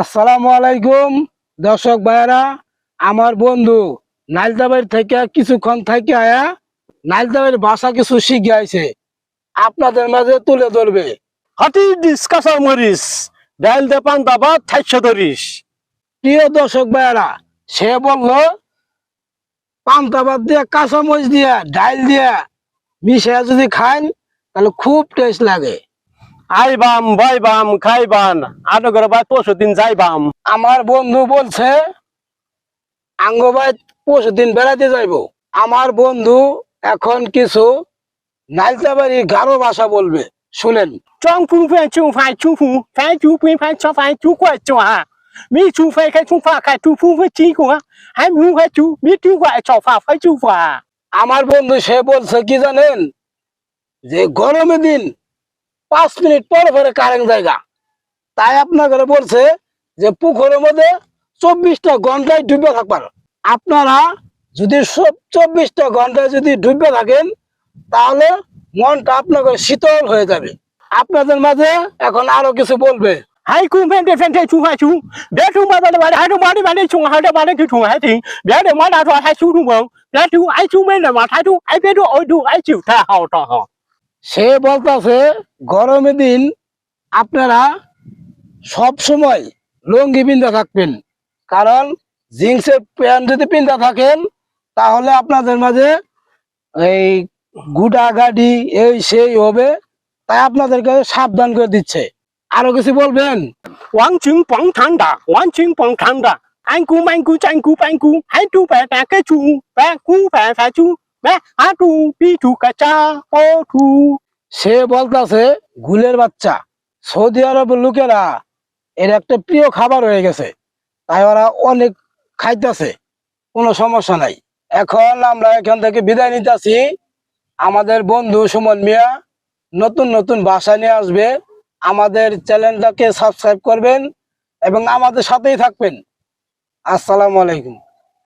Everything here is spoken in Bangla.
আসসালামু আলাইকুম দর্শক ভাইয়েরা আমার বন্ধু নাইলদাবাড়ি থেকে কিছুক্ষণ থেকে আয়া নাইলদাবাড়ির ভাষা কিছু শিখে আইছে। আপনাদের মাঝে তুলে ধরবে। হাতি ডিস কাঁচা মরিস ডাইল দে পান দাবা থাইশো ধরিস। প্রিয় দর্শক ভাইয়েরা সে বলল পান্তা ভাত দিয়ে কাঁচামরিচ দিয়ে ডাইল দিয়ে মিশিয়ে যদি খান তাহলে খুব টেস্ট লাগে। আইবাম বইবাম খাইবান আনগর ভাই পরশু দিন যাইবাম। আমার বন্ধু বলছে আঙ্গ ভাই পরশু দিন বেড়াতে যাইব। আমার বন্ধু এখন কিছু নাইলতে গারো ভাষা বলবে শুনেন। চু ফাই চু ফাই চ চু কয় মি চু খাই খাই চু ফু হাই খাই চু মি ফা ফাই চু ফা আমার বন্ধু সে বলছে কি জানেন? যে গরমের দিন পাঁচ মিনিট পরে পরে কারেন্ট জায়গা। তাই আপনাকে বলছে যে পুকুরের মধ্যে চব্বিশটা ঘন্টায় ডুবে থাকবার। আপনারা যদি সব চব্বিশটা ঘন্টায় যদি ডুবে থাকেন, তাহলে মনটা আপনাকে শীতল হয়ে যাবে। আপনাদের মাঝে এখন আরও কিছু বলবে। হাইকু চু না থা সে বলতেছে, গরমের দিন আপনারা সব সময় লুঙ্গি পিন্ধা থাকবেন। কারণ জিন্সের প্যান্ট যদি পিন্ধা থাকেন, তাহলে আপনাদের মাঝে এই গুডা গাডি, এই সেই হবে। তাই আপনাদেরকে সাবধান করে দিচ্ছে। আরও কিছু বলবেন? ওয়াংচিং পং ঠান্ডা ওয়াংচিং পং ঠান্ডা আইকু মাইকু চাইকু পাইকু হাইটু প্যা প্যা কেচু প্যা কু প্যা ফ্যাচু সে বলতেছে, গুলের বাচ্চা, সৌদি আরবের লোকেরা এর একটা প্রিয় খাবার হয়ে গেছে। তাই ওরা অনেক খাইতেছে, কোনো সমস্যা নাই। এখন আমরা এখান থেকে বিদায় নিতেছি। আমাদের বন্ধু সুমন মিয়া নতুন নতুন বাসা নিয়ে আসবে। আমাদের চ্যানেলটাকে সাবস্ক্রাইব করবেন এবং আমাদের সাথেই থাকবেন। আসসালামু আলাইকুম।